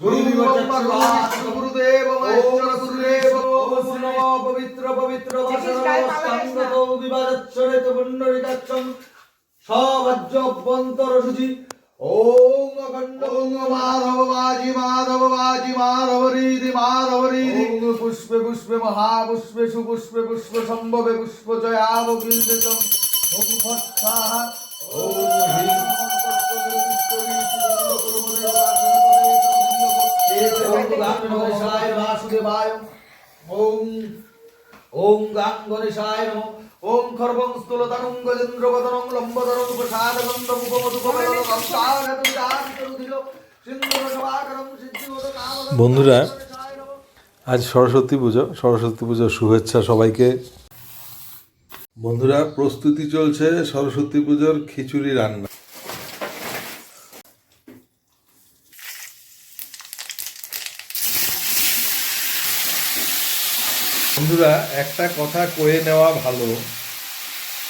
গুরুদেব মহেশ্বর গুরুদেব পবিত্র পবিত্র বিবাদচ্ছরিত পুণ্ডরিকাক্ষম সবাজ্যভ্যন্তর শুচি ওম অখণ্ড ওম মাধব বাজি মাধব বাজি মাধব রীতি মাধব রীতি পুষ্পে পুষ্পে মহাপুষ্পে সুপুষ্পে পুষ্প সম্ভবে পুষ্প জয়াব কীর্তিতম ওম ফৎসাহ ওম হ্রিং। গণেশায় বাসুদেবায় ওম ওম গাং গণেশায় নমঃ ওম খর্বং স্থূলতরং লম্বদরং বন্ধুরা, আজ সরস্বতী পুজো। সরস্বতী পুজোর শুভেচ্ছা সবাইকে। বন্ধুরা প্রস্তুতি চলছে সরস্বতী পুজোর খিচুড়ি রান্না। বন্ধুরা, একটা কথা কয়ে নেওয়া ভালো।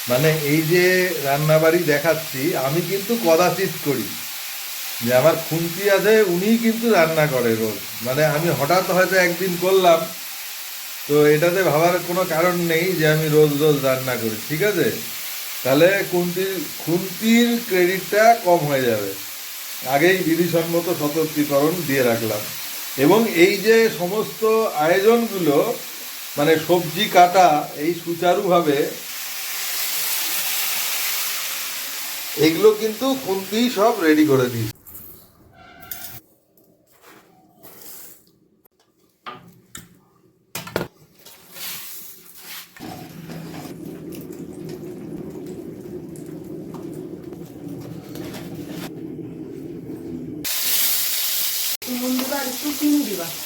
মানে এই যে রান্নাবাড়ি দেখাচ্ছি, আমি কিন্তু কদাচিৎ করি। যে আমার খুন্তি আছে, উনিই কিন্তু রান্না করে রোজ। মানে আমি হঠাৎ হয়তো একদিন করলাম, তো এটাতে ভাবার কোনো কারণ নেই যে আমি রোজ রোজ রান্না করি, ঠিক আছে? তাহলে খুন্তির খুন্তির ক্রেডিটটা কম হয়ে যাবে। আগেই বিধিসম্মত সতর্কীকরণ দিয়ে রাখলাম। এবং এই যে সমস্ত আয়োজনগুলো মানে সবজি কাটা এই সুচারুভাবে এগুলো কিন্তু খুন্তি সব রেডি করে দিই। বন্ধুরা, একটু চিনি দিবা।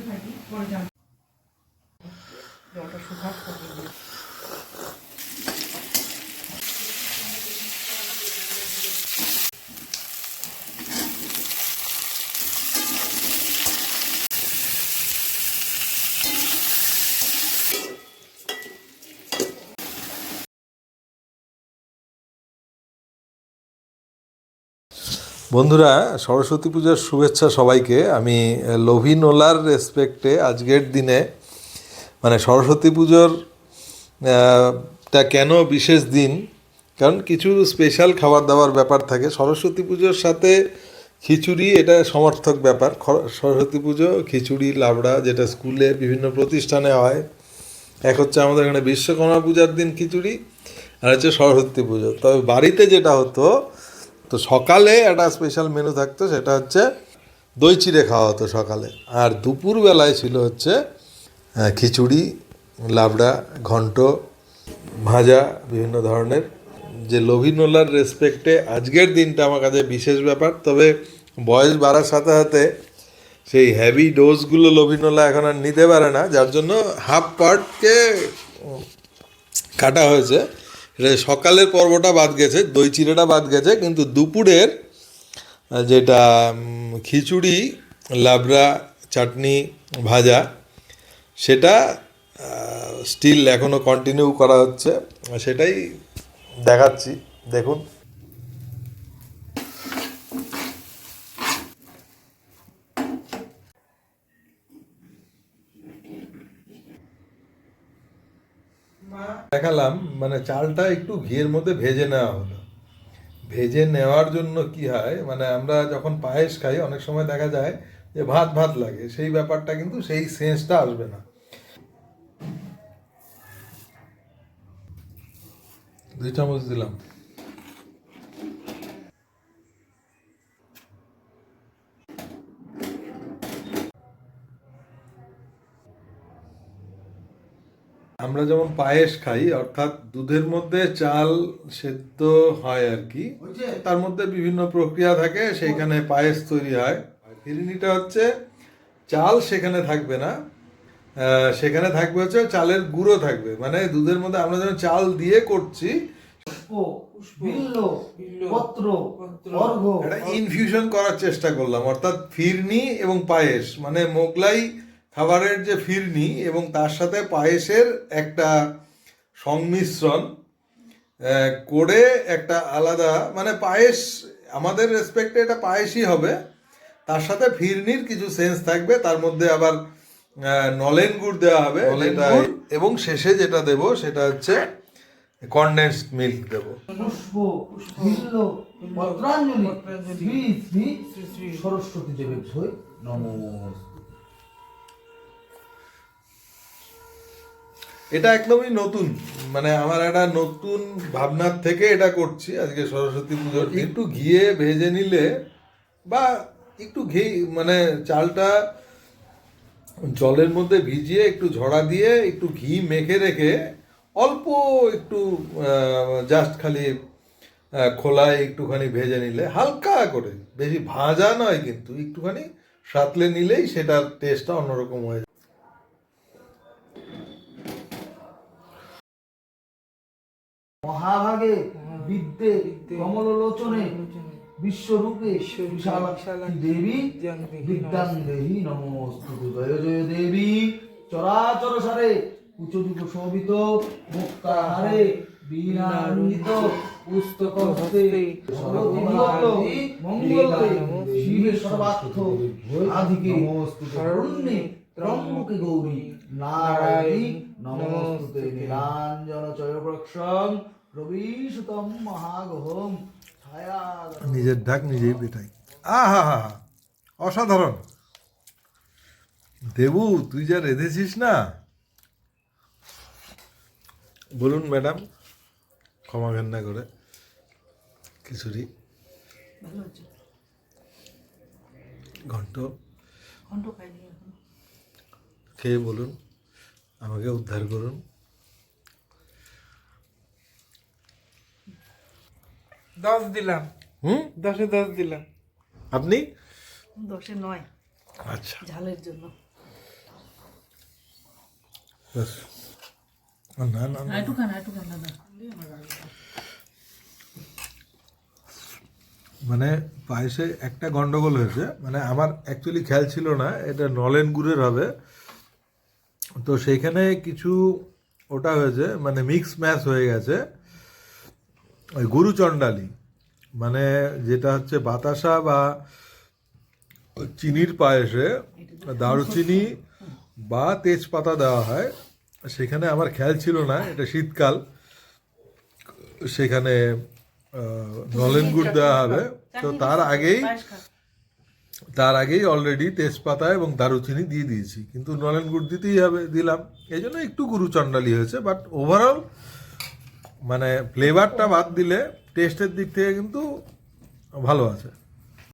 থাকি পরে যান জলটা শুকাত থাকি বন্ধুরা, সরস্বতী পূজার শুভেচ্ছা সবাইকে। আমি লোভিনোলার রেসপেক্টে আজকের দিনে মানে সরস্বতী পুজোর টা কেন বিশেষ দিন? কারণ কিছু স্পেশাল খাবার দাবার ব্যাপার থাকে। সরস্বতী পুজোর সাথে খিচুড়ি, এটা সমর্থক ব্যাপার। সরস্বতী পুজো, খিচুড়ি, লাবড়া, যেটা স্কুলে বিভিন্ন প্রতিষ্ঠানে হয়। এক হচ্ছে আমাদের এখানে বিশ্বকর্মা পূজার দিন খিচুড়ি, আর হচ্ছে সরস্বতী পুজো। তবে বাড়িতে যেটা হতো তো সকালে একটা স্পেশাল মেনু থাকতো, সেটা হচ্ছে দই চিড়ে খাওয়া হতো সকালে। আর দুপুরবেলায় ছিল হচ্ছে খিচুড়ি, লাবড়া, ঘন্ট, ভাজা, বিভিন্ন ধরনের। যে লোভিনোলার রেসপেক্টে আজকের দিনটা আমার কাছে বিশেষ ব্যাপার, তবে বয়স বাড়ার সাথে সাথে সেই হ্যাভি ডোজগুলো লোভিনোলা এখন আর নিতে পারে না, যার জন্য হাফ পার্টকে কাটা হয়েছে। সকালের পর্বটা বাদ গেছে, দই চিড়েটা বাদ গেছে, কিন্তু দুপুরের যেটা খিচুড়ি, লাবড়া, চাটনি, ভাজা, সেটা স্টিল এখনও কন্টিনিউ করা হচ্ছে। সেটাই দেখাচ্ছি, দেখুন। দেখালাম মানে চালটা একটু ঘিয়ের মধ্যে ভেজে নেওয়া হলো। ভেজে নেওয়ার জন্য কি হয় মানে আমরা যখন পায়েস খাই, অনেক সময় দেখা যায় যে ভাত ভাত লাগে, সেই ব্যাপারটা কিন্তু সেই সেন্সটা আসবে না। দুই চামচ দিলাম। আমরা যেমন পায়েস খাই অর্থাৎ দুধের মধ্যে চাল সেদ্ধ হয় আর কি তার মধ্যে বিভিন্ন প্রক্রিয়া থাকে সেইখানে পায়েস তৈরি হয়। ফিরিনিটা হচ্ছে চাল সেখানে থাকবে না আহ, সেখানে থাকবে হচ্ছে চালের গুঁড়ো থাকবে। মানে দুধের মধ্যে আমরা যেন চাল দিয়ে করছি পুষ্প বিল্ল পত্র অর্ঘ একটা ইনফিউশন করার চেষ্টা করলাম অর্থাৎ ফিরনি এবং পায়েস মানে মোগলাই খাবারের যে ফিরনি এবং তার সাথে পায়েসের একটা সংমিশ্রণ করে একটা আলাদা মানে পায়েস আমাদের রেসপেক্টে এটা পায়েসই হবে। তার সাথে ফিরনির কিছু সেন্স থাকবে তার মধ্যে আবার নলেন গুড় দেওয়া হবে এবং শেষে যেটা দেব সেটা হচ্ছে কনডেন্সড মিল্ক দেবো। পুষ্প বিল্ল পত্রাঞ্জলি শ্রী শ্রী সরস্বতী দেবের ভয় এটা একদমই নতুন। মানে আমার একটা নতুন ভাবনার থেকে এটা করছি আজকে সরস্বতী পুজোর একটু ঘিয়ে ভেজে নিলে বা একটু ঘি মানে চালটা জলের মধ্যে ভিজিয়ে একটু ঝরা দিয়ে একটু ঘি মেখে রেখে অল্প একটু জাস্ট খালি খোলায় একটুখানি ভেজে নিলে হালকা করে, বেশি ভাজা নয় কিন্তু একটুখানি সাতলে নিলেই সেটার টেস্টটা অন্যরকম হয়ে যায়। মহাভাগে বিদ্যে কমলোচনে বিশ্বরূপে দেবী বিদ্যাং দেহি নমস্তুতে জয় জয় দেবী। চরাচর সারে শোভিত মুক্তাহারে বীণারুহিত পুস্তক হস্তে মঙ্গলে শিবে সর্বার্থ আধিকে শরণ্যে ত্রম্বকে গৌরী নারায়ণী নমস্তুতে নীলাঞ্জন চয়প্রক্ষং রবিসুতম মহাগহম ছায়া নিজের ঢাক নিজেই পেটাই। আহা হা অসাধারণ। দেবু তুই যা রেঁধেছিস না? বলুন ম্যাডাম ক্ষমা ঘেন্না করে খিচুড়ি। ভালো ঘন্ট খেয়ে বলুন। আমাকে উদ্ধার করুন। দশ দিলাম। হুম? দশে দশ দিলাম। আপনি? দশে নয়। আচ্ছা। ঝালের জন্য। না না না মানে পায়েসে একটা গন্ডগোল হয়েছে। মানে আমার অ্যাকচুয়ালি খেয়াল ছিল না এটা নলেন গুড়ের হবে। তো সেইখানে কিছু ওটা হয়েছে মানে মিক্স ম্যাচ হয়ে গেছে। ওই গুরু চণ্ডালি মানে যেটা হচ্ছে বাতাসা বা চিনির পায়েসে দারুচিনি বা তেজপাতা দেওয়া হয়। সেখানে আমার খেয়াল ছিল না, এটা শীতকাল। সেখানে নলেন গুড় দেওয়া হবে। তো তার আগেই তার আগেই অলরেডি তেজপাতা এবং দারুচিনি দিয়ে দিয়েছি। কিন্তু নলেন গুড় দিতেই হবে, দিলাম। এই জন্য একটু গুরুচণ্ডালি হয়েছে বাট ওভারঅল মানে ফ্লেভারটা বাদ দিলে টেস্টের দিক থেকে কিন্তু ভালো আছে।